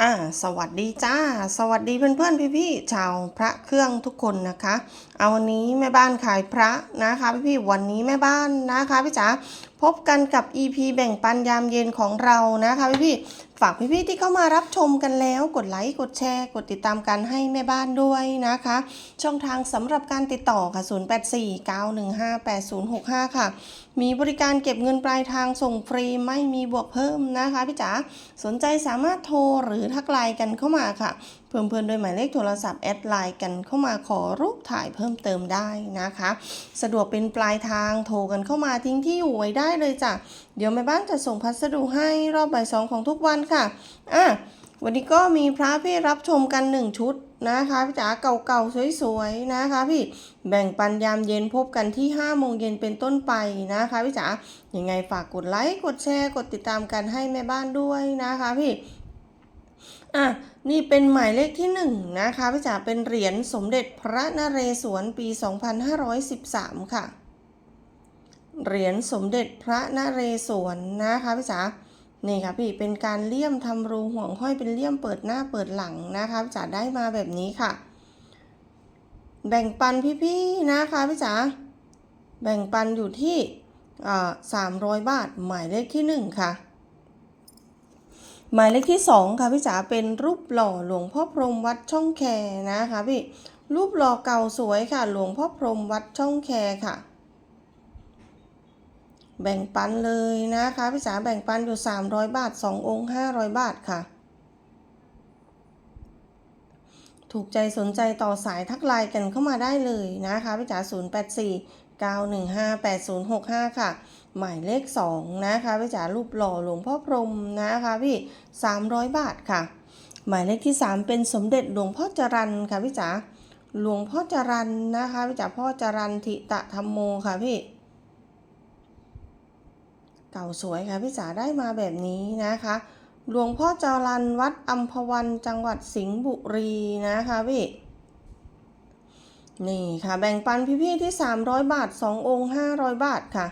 อ่าสวัสดีจ้า สวัสดีเพื่อนเพี่ๆชาวพระเครื่องทุกคนนะคะ เอาวันนี้แม่บ้านขายพระนะคะพี่ๆวันนี้แม่บ้านนะคะพี่จ๋าพบกันกับ EP แบ่งปันยามเย็นของเรานะคะพี่ๆฝากพี่ๆที่เข้ามารับชมกันแล้ว กดไลค์ กดแชร์ กดติดตามกันให้แม่บ้านด้วยนะคะ ช่องทางสำหรับการติดต่อค่ะ 0849158065 ค่ะ มีบริการเก็บเงินปลายทางส่งฟรีไม่มีบวกเพิ่มนะคะพี่จ๋าสนใจสามารถโทรหรือทักไลน์กันเข้ามาค่ะ เพื่อนโดยหมายเลขโทรศัพท์แอดไลน์กันเข้ามาขอรูปถ่ายเพิ่มเติมได้นะคะ สะดวกเป็นปลายทางโทรกันเข้ามาทิ้งที่อยู่ไว้ได้เลยจ้ะ เดี๋ยวแม่บ้านจะส่งพัสดุให้รอบบ่ายสองของทุกวันค่ะอะวันนี้ก็มีพระพี่รับชมกันหนึ่งชุดนะคะพี่จ๋าเก่าๆสวยๆนะคะพี่แบ่งปันยามเย็นพบกันที่5โมงเย็นเป็นต้นไปนะคะพี่จ๋ายังไงฝากกดไลค์กดแชร์กดติดตามกันให้แม่บ้านด้วยนะคะพี่ อะนี่เป็นหมายเลขที่ 1 นะคะพี่จ๋าเป็นเหรียญสมเด็จพระนเรศวรปี 2513 ค่ะ เหรียญสมเด็จพระนเรศวรนะคะพี่จ๋านี่ค่ะพี่เป็นการเลี่ยมทำรูห่วงห้อยเป็นเลี่ยมเปิดหน้าเปิดหลังนะคะพี่จ๋าได้มาแบบนี้ค่ะ แบ่งปันพี่ๆนะคะพี่จ๋าแบ่งปันอยู่ที่สามร้อยบาทหมายเลขที่หนึ่งค่ะ หมายเลขที่สองค่ะพี่จ๋าเป็นรูปหล่อหลวงพ่อพรหมวัดช่องแคนะคะพี่รูปหล่อเก่าสวยค่ะ หลวงพ่อพรหมวัดช่องแคค่ะ แบ่งปันเลยนะคะพี่จ๋าแบ่งปันอยู่ 300 บาท 2 องค์ 500 บาทค่ะ ถูกใจสนใจต่อสายทักไลน์กันเข้ามาได้เลยนะคะพี่จ๋า084 915 8065 ค่ะ หมายเลข 2 นะคะพี่จ๋ารูปหล่อหลวงพ่อพรหมนะคะพี่300 บาทค่ะ หมายเลขที่ 3 เป็นสมเด็จหลวงพ่อจรันค่ะพี่จ๋าหลวงพ่อจรันนะคะพี่จ๋าพ่อจรันทิตะธรรมโมค่ะพี่ เก่าสวยค่ะพี่จ๋าได้มาแบบนี้นะคะ หลวงพ่อจรันวัดอัมพวันจังหวัดสิงห์บุรีนะคะพี่นี่ค่ะแบ่งปันพี่ๆที่ 300 บาท 2 องค์ 500 บาทค่ะ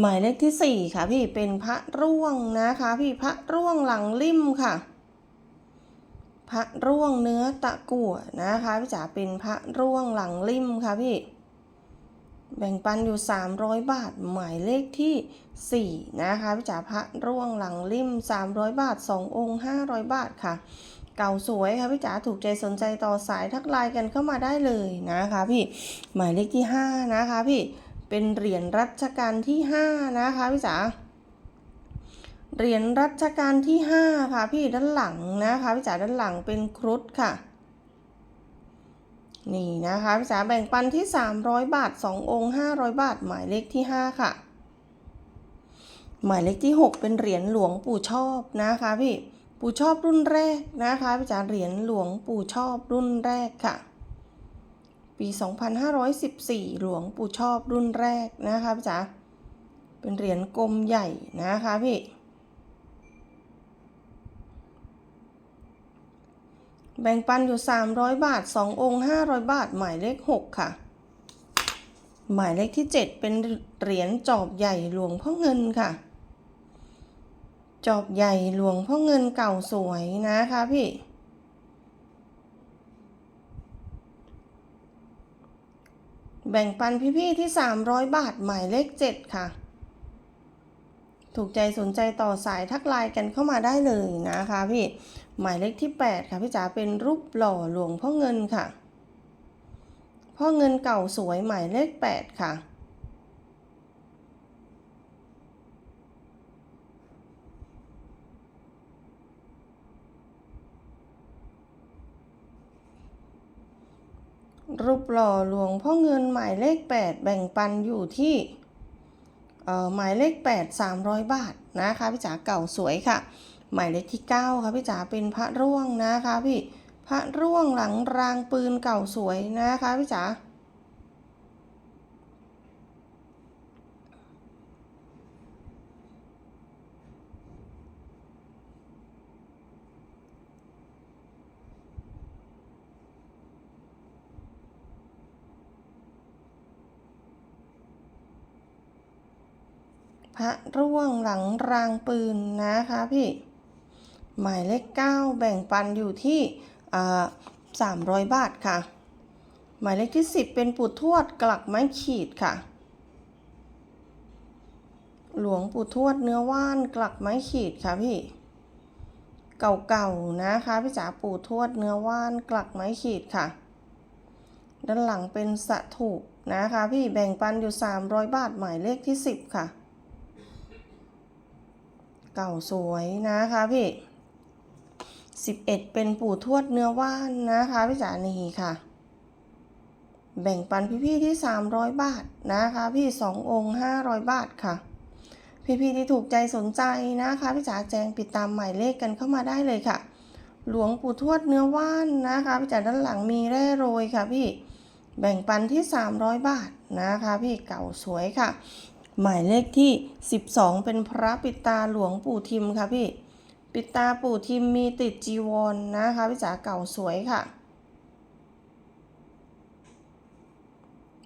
หมายเลขที่ 4 ค่ะพี่เป็นพระร่วงนะคะ พี่พระร่วงหลังลิ่มค่ะ พระร่วงเนื้อตะกั่วนะคะพี่จ๋าเป็นพระร่วงหลังลิ่มค่ะพี่ แบ่งปันอยู่ 300 บาท หมายเลขที่ 4 นะคะพี่จ๋าพระร่วงหลังลิ่ม 300 บาท 2 องค์ 500 บาทค่ะ เก่าสวยค่ะพี่จ๋าถูกใจสนใจต่อสายทักไลน์กันเข้ามาได้เลยนะคะพี่ หมายเลขที่ 5 นะคะพี่ เป็นเหรียญรัชกาลที่ 5 นะคะพี่จ๋าเหรียญรัชกาลที่ 5 ค่ะ พี่ด้านหลังนะคะพี่จ๋าด้านหลังเป็นครุฑค่ะ นี่นะคะพี่จ๋าแบ่งปันที่ 300 บาท 2 องค์ 500 บาท หมายเลขที่ 5 ค่ะ หมายเลขที่ 6 เป็นเหรียญหลวงปู่ชอบนะคะพี่ปู่ชอบรุ่นแรกนะคะพี่จ๋าเหรียญหลวงปู่ชอบรุ่นแรกค่ะ ปี 2514 หลวงปู่ชอบรุ่นแรกนะคะพี่จ๋าเป็นเหรียญกลมใหญ่นะคะพี่แบ่งปันอยู่ 300 บาท 2 องค์ 500 บาท หมายเลข 6 ค่ะ หมายเลขที่ 7 เป็นเหรียญจอบใหญ่หลวงพ่อเงินค่ะ จอบใหญ่หลวงพ่อเงินเก่าสวยนะคะพี่ แบ่งปันพี่ๆที่ 300 บาทหมายเลข 7 ค่ะ ถูกใจสนใจต่อสายทักไลน์กันเข้ามาได้เลยนะคะพี่ หมายเลขที่ 8 ค่ะพี่จ๋าเป็นรูปหล่อหลวงพ่อเงินค่ะ พ่อเงินเก่าสวยหมายเลข 8 ค่ะ รูปหล่อหลวงพ่อเงินหมายเลข 8 แบ่งปันอยู่ที่หมายเลข 8 300 บาทนะคะพี่จ๋าเก่าสวยค่ะ หมายเลขที่ 9 ค่ะพี่จ๋าเป็นพระร่วงนะคะพี่พระร่วงหลังรางปืนเก่าสวยนะคะพี่จ๋าะร่วงหลังรางปืนนะคะพี่หมายเลข9แบ่งปันอยู่ที่อ่า300บาทค่ะ หมายเลขที่ 10 เป็นปู่ทวดกลักไม้ขีดค่ะ หลวงปู่ทวดเนื้อว่านกลักไม้ขีดค่ะพี่เก่าๆนะคะพี่จ๋าปู่ทวดเนื้อว่านกลักไม้ขีดค่ะ ด้านหลังเป็นสะถูกนะคะพี่แบ่งปันอยู่ 300 บาทหมายเลขที่ 10 ค่ะ เก่าสวยนะคะพี่11เป็นปู่ทวดเนื้อว่านนะคะพี่จ๋านี่ค่ะ แบ่งปันพี่ๆที่300บาทนะคะ พี่2องค์500บาทค่ะ พี่ๆที่ถูกใจสนใจนะคะพี่จ๋าแจ้งปิดตามหมายเลขกันเข้ามาได้เลยค่ะ หลวงปู่ทวดเนื้อว่านนะคะพี่จ๋าด้านหลังมีแร่โรยค่ะพี่แบ่งปันที่ 300 บาทนะคะ พี่เก่าสวยค่ะ หมายเลขที่ 12 เป็นพระปิตาหลวงปู่ทิมค่ะพี่ ปิตาปู่ทิมมีติดจีวรนนะคะพี่จ๋าเก่าสวยค่ะ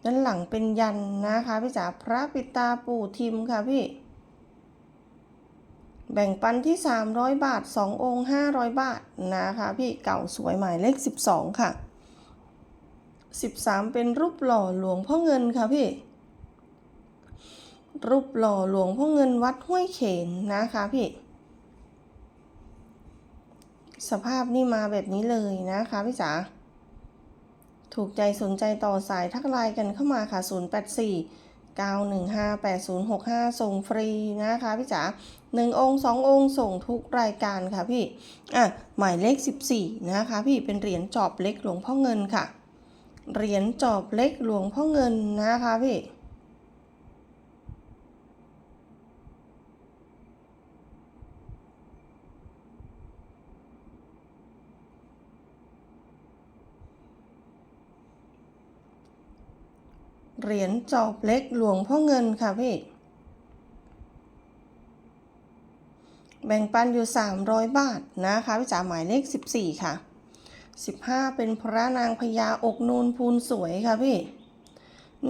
ด้านหลังเป็นยันนะคะพี่จ๋าพระปิตาปู่ทิมค่ะพี่ แบ่งปันที่ 300 บาท 2 องค์ 500 บาทนะคะพี่เก่าสวยหมายเลข 12 ค่ะ 13 เป็นรูปหล่อหลวงพ่อเงินค่ะพี่ รูปหล่อหลวงพ่อเงินวัดห้วยเขนนะคะพี่ สภาพนี่มาแบบนี้เลยนะคะพี่จ๋าถูกใจสนใจต่อสายทักไลน์กันเข้ามาค่ะ 084 915 8065 ส่งฟรีนะคะพี่จ๋าหนึ่งองค์สององค์ ส่งทุกรายการค่ะพี่ อะ หมายเลข 14 นะคะพี่เป็นเหรียญจอบเล็กหลวงพ่อเงินค่ะ เหรียญจอบเล็กหลวงพ่อเงินนะคะพี่ เหรียญจอบเล็กหลวงพ่อเงินค่ะพี่ แบ่งปันอยู่ 300 บาทนะคะพี่จ๋าหมายเลข 14 ค่ะ 15 เป็นพระนางพญาอกนูนพูนสวยค่ะพี่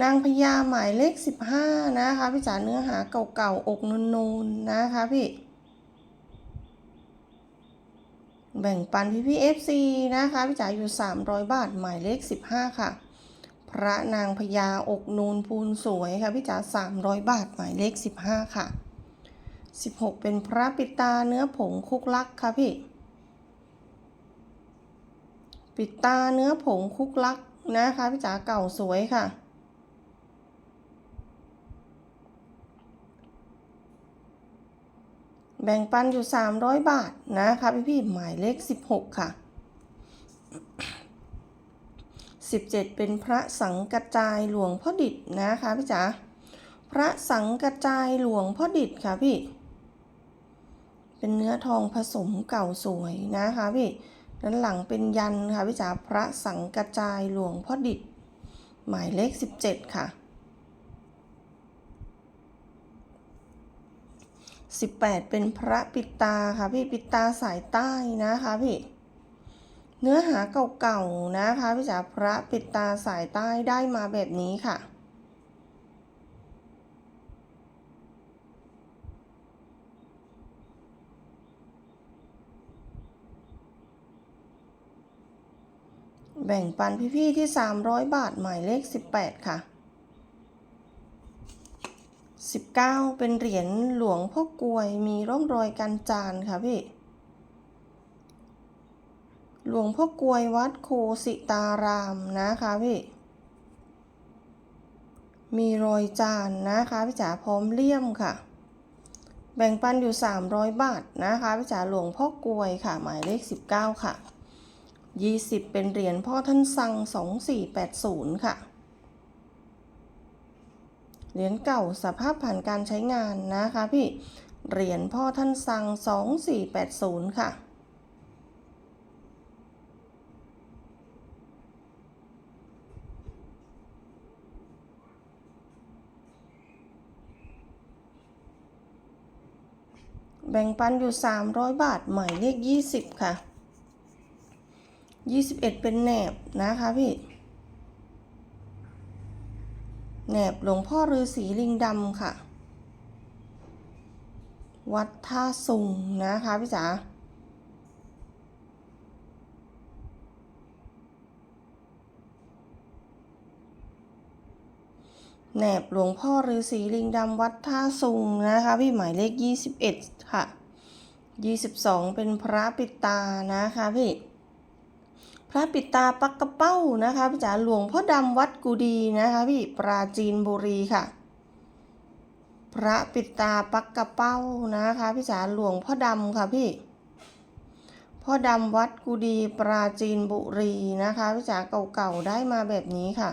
นางพญาหมายเลข 15 นะคะพี่จ๋าเนื้อหาเก่าๆ อกนูนๆนะคะพี่แบ่งปันพี่พี่ FC นะคะพี่จ๋าอยู่ 300 บาท หมายเลข 15 ค่ะ พระนางพญาอกนูนพูนสวยค่ะพี่จ๋า300 บาทหมายเลข 15 ค่ะ 16 เป็นพระปิตาเนื้อผงคุกลักค่ะพี่ ปิตาเนื้อผงคุกลักนะคะพี่จ๋าเก่าสวยค่ะแบ่งปันอยู่ 300 บาทนะคะพี่พี่หมายเลข 16 ค่ะ 17 เป็นพระสังกัจจายหลวงพ่อดิษฐ์นะคะพี่จ๋าพระสังกัจจายหลวงพ่อดิษฐ์ค่ะพี่ เป็นเนื้อทองผสมเก่าสวยนะคะพี่ด้านหลังเป็นยันค่ะพี่จ๋าพระสังกัจจายหลวงพ่อดิษฐ์หมายเลข 17 ค่ะ 18 เป็นพระปิดตาค่ะพี่ปิดตาสายใต้นะคะพี่ เนื้อหาเก่าๆนะคะพี่จ๋าพระปิดตาสายใต้ได้มาแบบนี้ค่ะ แบ่งปันพี่ๆที่ 300 บาทหมายเลข 18 ค่ะ 19 เป็นเหรียญหลวงพ่อกลวยมีร่องรอยการจานค่ะพี่ หลวงพ่อกลวยวัดโคสิตารามนะคะพี่ มีรอยจานนะคะพี่จ๋าพร้อมเลี่ยมค่ะ แบ่งปันอยู่ 300 บาทนะคะพี่จ๋าหลวงพ่อกลวยค่ะ หมายเลข 19 ค่ะ 20 เป็นเหรียญพ่อท่านสั่ง2480 ค่ะ เหรียญเก่าสภาพผ่านการใช้งานนะคะพี่ เหรียญพ่อท่านสั่ง2480 ค่ะ แบ่งปันอยู่ 300 บาทหมายเลข 20 ค่ะ 21 เป็นแหนบนะคะพี่แหนบหลวงพ่อฤาษีลิงดำค่ะ วัดท่าสุงนะคะพี่จ๋า แหนบหลวงพ่อฤาษีลิงดำวัดท่าซุงนะคะพี่หมายเลข 21 ค่ะ 22 เป็นพระปิตานะคะพี่พระปิตาปักกระเป้านะคะพี่จ๋าหลวงพ่อดำวัดกูดีนะคะพี่ปราจีนบุรีค่ะ พระปิตาปักกระเป้านะคะพี่จ๋าหลวงพ่อดำค่ะพี่พ่อดำวัดกูดีปราจีนบุรีนะคะพี่จ๋าเก่าๆได้มาแบบนี้ค่ะ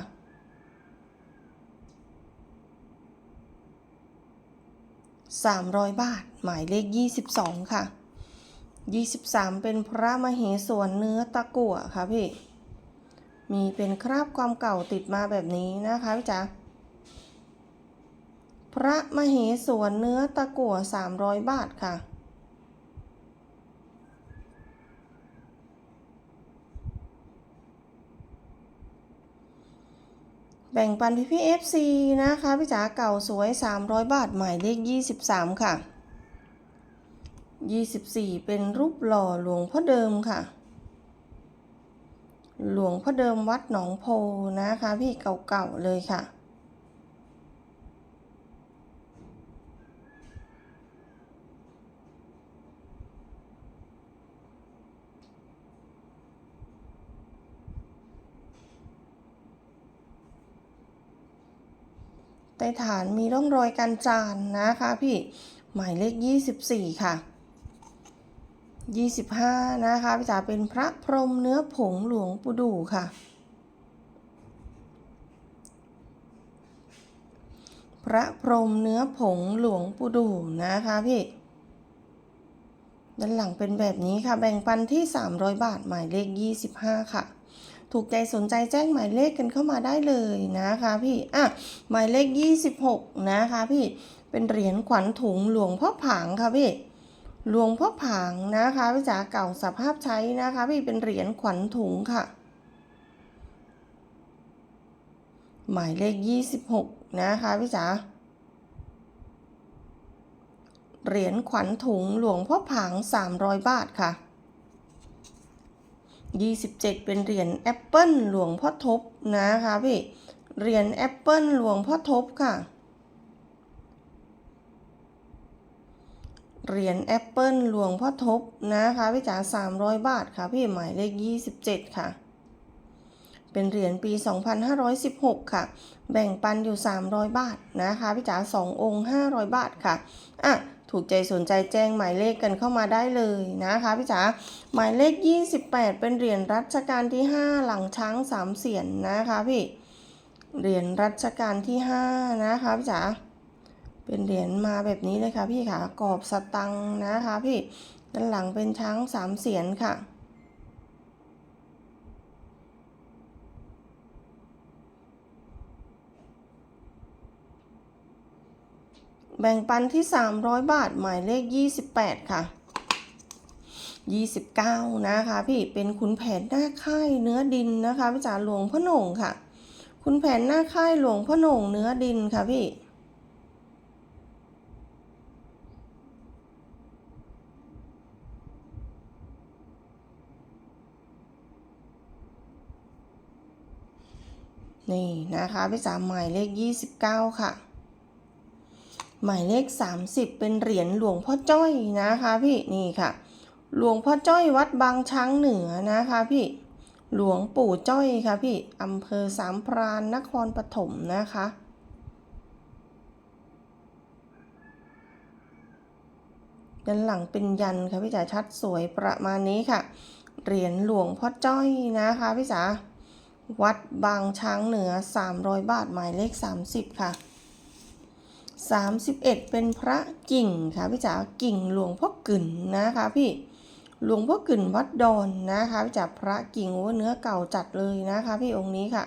300 บาท หมายเลข 22 ค่ะ 23 เป็นพระมเหสวนเนื้อตะกั่วค่ะพี่ มีเป็นคราบความเก่าติดมาแบบนี้นะคะพี่จ๋าพระมเหสวนเนื้อตะกั่ว300 บาทค่ะ แบ่งปันพี่พี่ FC นะคะพี่จ๋าเก่าสวย 300 บาทหมายเลข 23 ค่ะ 24 เป็นรูปหล่อหลวงพ่อเดิมค่ะ หลวงพ่อเดิมวัดหนองโพนะคะพี่เก่าๆเลยค่ะ ใต้ฐานมีร่องรอยการจานนะคะพี่ หมายเลข 24 ค่ะ 25 นะคะพี่จ๋าเป็นพระพรหมเนื้อผงหลวงปู่ดูค่ะ พระพรหมเนื้อผงหลวงปู่ดูนะคะพี่ด้านหลังเป็นแบบนี้ค่ะ แบ่งปันที่ 300 บาท หมายเลข 25 ค่ะ ถูกใจสนใจแจ้งหมายเลขกันเข้ามาได้เลยนะคะพี่อะหมายเลข 26 นะคะพี่เป็นเหรียญขวัญถุงหลวงพ่อผางค่ะพี่หลวงพ่อผางนะคะพี่จ๋าเก่าสภาพใช้นะคะพี่เป็นเหรียญขวัญถุงค่ะ หมายเลข 26 นะคะพี่จ๋าเหรียญขวัญถุงหลวงพ่อผาง 300 บาทค่ะ 27 เป็นเหรียญแอปเปิลหลวงพ่อทบนะคะพี่เหรียญแอปเปิลหลวงพ่อทบค่ะเหรียญแอปเปิลหลวงพ่อทบนะคะพี่จ๋า300 บาทค่ะพี่หมายเลข 27 ค่ะ เป็นเหรียญปี 2516 ค่ะ แบ่งปันอยู่ 300 บาทนะคะพี่จ๋า2องค์ 500 บาทค่ะอะ ถูกใจสนใจแจ้งหมายเลขกันเข้ามาได้เลยนะคะพี่จ๋าหมายเลข 28 เป็นเหรียญรัชกาลที่ 5 หลังช้างสามเสียนนะคะพี่เหรียญรัชกาลที่5นะคะพี่จ๋าเป็นเหรียญมาแบบนี้เลยค่ะพี่ค่ะกรอบสตังค์นะคะพี่ด้านหลังเป็นช้างสามเสียนค่ะ แบ่งปันที่ 300 บาท หมายเลข 28 ค่ะ 29 นะคะ พี่เป็นขุนแผนหน้าค่ายเนื้อดินนะคะพี่จ๋าหลวงพ่อหน่งค่ะขุนแผนหน้าค่ายหลวงพ่อหน่งเนื้อดินค่ะพี่นี่นะคะพี่จ๋าหมายเลข 29 ค่ะ หมายเลข 30 เป็นเหรียญหลวงพ่อจ้อยนะคะพี่นี่ค่ะ หลวงพ่อจ้อยวัดบางช้างเหนือนะคะพี่หลวงปู่จ้อยค่ะพี่อำเภอสามพรานนครปฐมนะคะด้านหลังเป็นยันค่ะพี่จ๋าชัดสวยประมาณนี้ค่ะ เหรียญหลวงพ่อจ้อยนะคะพี่จ๋าวัดบางช้างเหนือ 300 บาทหมายเลข 30 ค่ะ 31 เป็นพระกิ่งค่ะพี่จ๋ากิ่งหลวงพ่อกึ่นนะคะพี่หลวงพ่อกึ่นวัดดอนนะคะพี่จ๋าพระกิ่งโอ้เนื้อเก่าจัดเลยนะคะพี่องค์นี้ค่ะ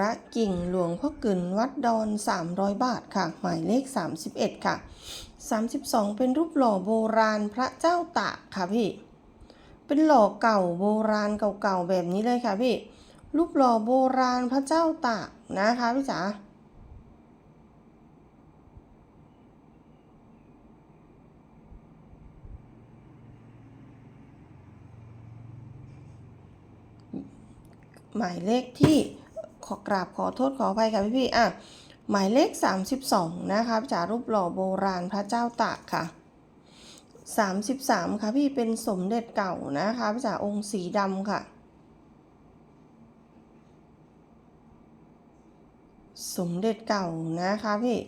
ระกิ่งหลวงพ่อกึ่นวัดดอน 300 บาทค่ะ หมายเลข 31 ค่ะ 32 เป็นรูปหล่อโบราณพระเจ้าตากค่ะพี่ เป็นหล่อเก่าโบราณเก่าๆแบบนี้เลยค่ะพี่ รูปหล่อโบราณพระเจ้าตากนะคะพี่จ๋าหมายเลขที่ ขอกราบขอโทษขออภัยค่ะพี่พี่อะหมายเลข 32 นะคะจากรูปหล่อโบราณพระเจ้าตากค่ะ 33 ค่ะพี่เป็นสมเด็จเก่านะคะพี่จ๋าองค์สีดำค่ะ สมเด็จเก่านะคะพี่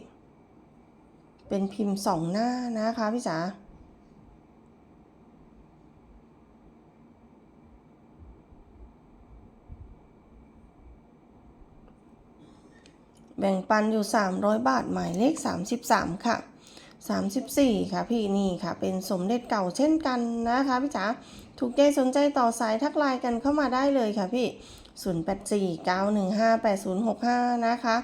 เป็นพิมพ์สองหน้านะคะพี่จ๋า แบ่งปันอยู่ 300 บาทหมายเลข 33 ค่ะ 34 ค่ะพี่นี่ค่ะ เป็นสมเด็จเก่าเช่นกันนะคะพี่จ๋าถูกใจสนใจต่อสายทักไลน์กันเข้ามาได้เลยค่ะพี่ 0849158065 นะคะ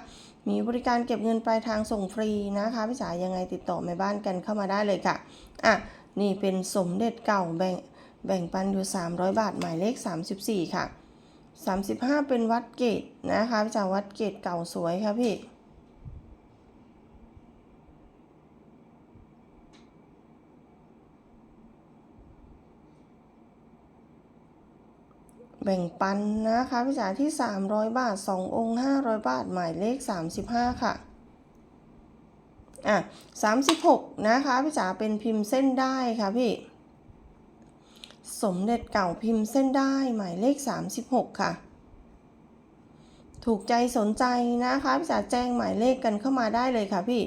มีบริการเก็บเงินปลายทางส่งฟรีนะคะพี่จ๋ายังไงติดต่อแม่บ้านกันเข้ามาได้เลยค่ะอะนี่เป็นสมเด็จเก่าแบ่งแบ่งปันอยู่ 300 บาทหมายเลข 34 ค่ะ 35 เป็นวัดเกตนะคะพี่จ๋าวัดเกตเก่าสวยค่ะพี่แบ่งปันนะคะพี่จ๋าที่ 300 บาท 2 องค์ 500 บาท หมายเลข 35 ค่ะ อะ 36 นะคะพี่จ๋าเป็นพิมพ์เส้นได้ค่ะพี่ สมเด็จเก่าพิมพ์เส้นได้หมายเลข 36 ค่ะ ถูกใจสนใจนะคะพี่จ๋าแจ้งหมายเลขกันเข้ามาได้เลยค่ะพี่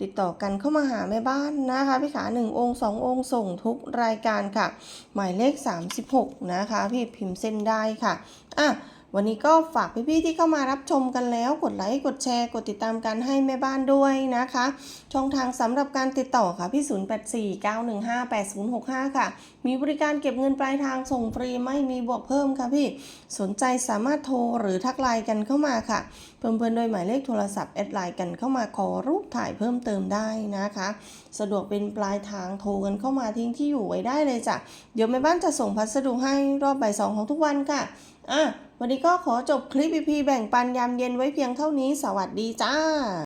ติดต่อกันเข้ามาหาแม่บ้านนะคะพี่ขา1องค์2องค์ส่งทุกรายการค่ะ หมายเลข 36 นะคะ พี่พิมพ์เส้นได้ค่ะอะ วันนี้ก็ฝากพี่ๆที่เข้ามารับชมกันแล้ว กดไลค์กดแชร์ กดติดตามกันให้แม่บ้านด้วยนะคะ ช่องทางสำหรับการติดต่อค่ะพี่ 0849158065 ค่ะ มีบริการเก็บเงินปลายทางส่งฟรีไม่มีบวกเพิ่มค่ะพี่สนใจสามารถโทรหรือทักไลน์กันเข้ามาค่ะเพิ่มๆโดยหมายเลขโทรศัพท์แอดไลน์กันเข้ามาขอรูปถ่ายเพิ่มเติมได้นะคะ สะดวกเป็นปลายทางโทรกันเข้ามาทิ้งที่อยู่ไว้ได้เลยจ้ะเดี๋ยวแม่บ้านจะส่งพัสดุให้รอบบ่ายสองของทุกวันค่ะอะ วันนี้ก็ขอจบคลิป EP แบ่งปันยามเย็นไว้เพียงเท่านี้ สวัสดีจ้า